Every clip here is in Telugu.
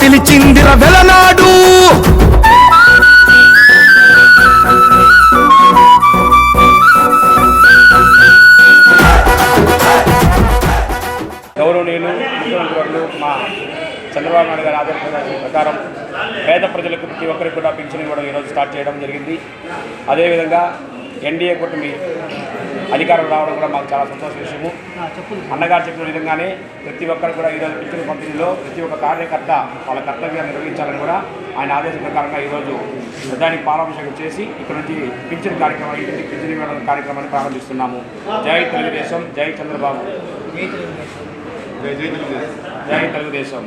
పిలిచిందిర వెలనాడు. గౌరవనీయులు ముఖ్యమంత్రి మా చంద్రబాబు నాయుడు గారి ఆదేశాల ప్రకారం పేద ప్రజలకు ప్రతి ఒక్కరికి కూడా పింఛన్ ఇవ్వడం ఈరోజు స్టార్ట్ చేయడం జరిగింది. అదేవిధంగా ఎన్డీఏ కూటమి అధికారం రావడం కూడా మాకు చాలా సంతోష విషయము. అన్నగారు చెప్పిన విధంగానే ప్రతి ఒక్కరు కూడా ఈరోజు పింఛన్ పంపిణీలో ప్రతి ఒక్క కార్యకర్త వాళ్ళ కర్తవ్యాన్ని నిర్వహించాలని కూడా ఆయన ఆదేశం ప్రకారంగా ఈరోజు ప్రధానికి పాలాభిషేకం చేసి ఇక్కడ నుంచి పింఛన్ కార్యక్రమం ఇంటికి పింఛన్ ఇవ్వడం కార్యక్రమాన్ని ప్రారంభిస్తున్నాము. జై తెలుగుదేశం జై చంద్రబాబు. జై తెలుగుదేశం.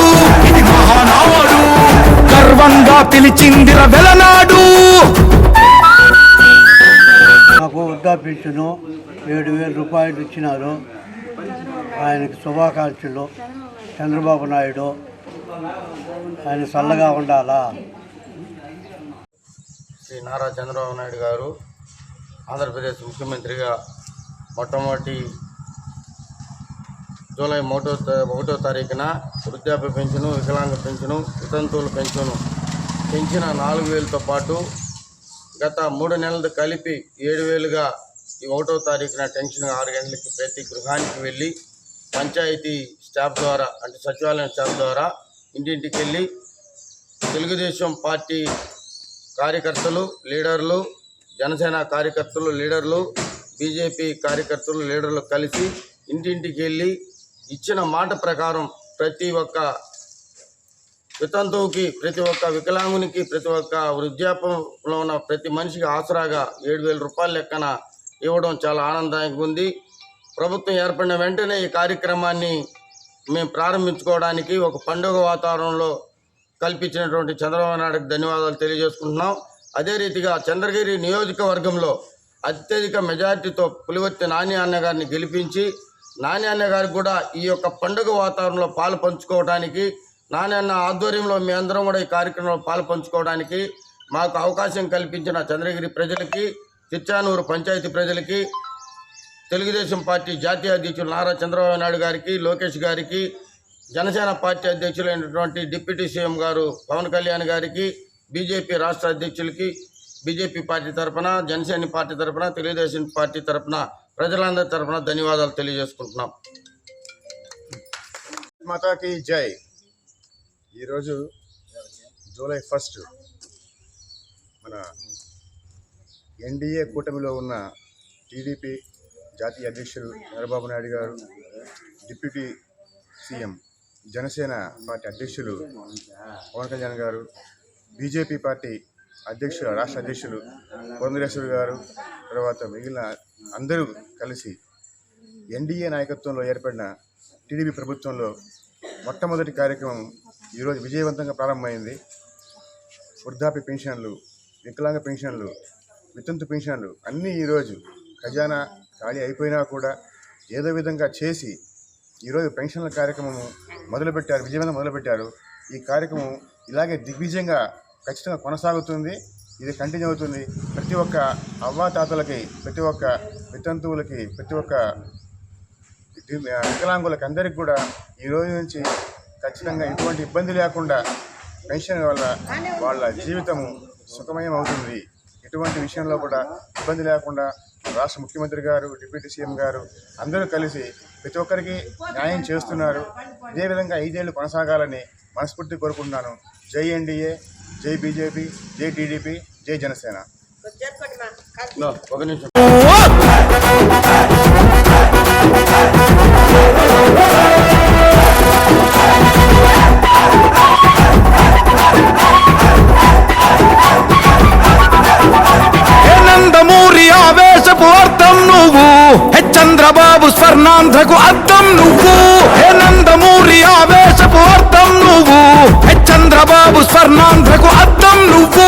గర్వంగా పిలిచిందిర వెలనాడు. నాకు వృద్ధా పెన్షను ఏడు వేల రూపాయలు ఇచ్చినారు. ఆయనకి శుభాకాంక్షలు. చంద్రబాబు నాయుడు ఆయన చల్లగా ఉండాలా? శ్రీ నారా చంద్రబాబు నాయుడు గారు ఆంధ్రప్రదేశ్ ముఖ్యమంత్రిగా మొట్టమొదటి జూలై ఒకటో ఒకటో తారీఖున వృద్ధాప్య పెన్షను వికలాంగ పెన్షను వితంతువుల పెన్షను పెంచిన నాలుగు వేలతో పాటు గత మూడు నెలలు కలిపి ఏడు వేలుగా ఈ ఒకటో తారీఖున టెన్షన్ ఆరు గంటలకి ప్రతి గృహానికి వెళ్ళి పంచాయతీ స్టాఫ్ ద్వారా అంటే సచివాలయం స్టాఫ్ ద్వారా ఇంటింటికి వెళ్ళి తెలుగుదేశం పార్టీ కార్యకర్తలు లీడర్లు జనసేన కార్యకర్తలు లీడర్లు బీజేపీ కార్యకర్తలు లీడర్లు కలిసి ఇంటింటికి వెళ్ళి ఇచ్చిన మాట ప్రకారం ప్రతి ఒక్క వితంతువుకి ప్రతి ఒక్క వికలాంగునికి ప్రతి ఒక్క వృద్ధాప్యంలో ఉన్న ప్రతి మనిషికి ఆసరాగా ఏడు వేల రూపాయల లెక్కన ఇవ్వడం చాలా ఆనందదాయకంగా ఉంది. ప్రభుత్వం ఏర్పడిన వెంటనే ఈ కార్యక్రమాన్ని మేము ప్రారంభించుకోవడానికి ఒక పండుగ వాతావరణంలో కల్పించినటువంటి చంద్రబాబు నాయుడుకి ధన్యవాదాలు తెలియజేసుకుంటున్నాం. అదే రీతిగా చంద్రగిరి నియోజకవర్గంలో అత్యధిక మెజార్టీతో పులివర్తి నాని అన్నగారిని గెలిపించి నాణ్యాన్న గారికి కూడా ఈ యొక్క పండుగ వాతావరణంలో పాలు పంచుకోవడానికి నాణ్యాన్న ఆధ్వర్యంలో మీ అందరం కూడా ఈ కార్యక్రమంలో పాలు పంచుకోవడానికి మాకు అవకాశం కల్పించిన చంద్రగిరి ప్రజలకి తిచ్చానూరు పంచాయతీ ప్రజలకి తెలుగుదేశం పార్టీ జాతీయ అధ్యక్షులు నారా చంద్రబాబు నాయుడు గారికి లోకేష్ గారికి జనసేన పార్టీ అధ్యక్షులైనటువంటి డిప్యూటీ సీఎం గారు పవన్ కళ్యాణ్ గారికి బీజేపీ రాష్ట్ర అధ్యక్షులకి బీజేపీ పార్టీ తరఫున జనసేన పార్టీ తరఫున తెలుగుదేశం పార్టీ తరఫున ప్రజలందరి తరఫున ధన్యవాదాలు తెలియజేసుకుంటున్నాం. మాతాకి జై. ఈరోజు జూలై ఫస్ట్ మన ఎన్డీఏ కూటమిలో ఉన్న టీడీపీ జాతీయ అధ్యక్షులు చంద్రబాబు నాయుడు గారు డిప్యూటీ సీఎం జనసేన పార్టీ అధ్యక్షులు పవన్ కళ్యాణ్ గారు బీజేపీ పార్టీ అధ్యక్షులు రాష్ట్ర అధ్యక్షులు పురంధరేశ్వరి గారు తర్వాత మిగిలిన అందరూ కలిసి ఎన్డీఏ నాయకత్వంలో ఏర్పడిన టీడీపీ ప్రభుత్వంలో మొట్టమొదటి కార్యక్రమం ఈరోజు విజయవంతంగా ప్రారంభమైంది. వృద్ధాప్య పెన్షన్లు వికలాంగ పెన్షన్లు వితంతు పెన్షన్లు అన్నీ ఈరోజు ఖజానా ఖాళీ అయిపోయినా కూడా ఏదో విధంగా చేసి ఈరోజు పెన్షన్ల కార్యక్రమం మొదలుపెట్టారు విజయవంతం మొదలుపెట్టారు. ఈ కార్యక్రమం ఇలాగే దిగ్విజయంగా ఖచ్చితంగా కొనసాగుతుంది. ఇది కంటిన్యూ అవుతుంది. ప్రతి ఒక్క అవ్వాతాతలకి ప్రతి ఒక్క వితంతువులకి ప్రతి ఒక్క వికలాంగులకి అందరికి కూడా ఈ రోజు నుంచి ఖచ్చితంగా ఎటువంటి ఇబ్బంది లేకుండా పెన్షన్ వల్ల వాళ్ళ జీవితము సుఖమయం అవుతుంది ఎటువంటి విషయంలో కూడా ఇబ్బంది లేకుండా రాష్ట్ర ముఖ్యమంత్రి గారు డిప్యూటీ సీఎం గారు అందరూ కలిసి ప్రతి ఒక్కరికి న్యాయం చేస్తున్నారు. ఇదే విధంగా ఐదేళ్ళు కొనసాగాలని మనస్ఫూర్తి కోరుకుంటున్నాను. జై ఎన్డీఏ జై బీజేపీ జై టీడీపీ జై జనసేన. ఒక నిమిషం. ఆవేశపు అర్థం నువ్వు? హే చంద్రబాబు స్వర్ణాంధ్రకు అర్థం నువ్వు? హే నందమూరి ఆవేశపు అర్థం నువ్వు? హే చంద్రబాబు స్వర్ణాంధ్రకు అర్థం నువ్వు?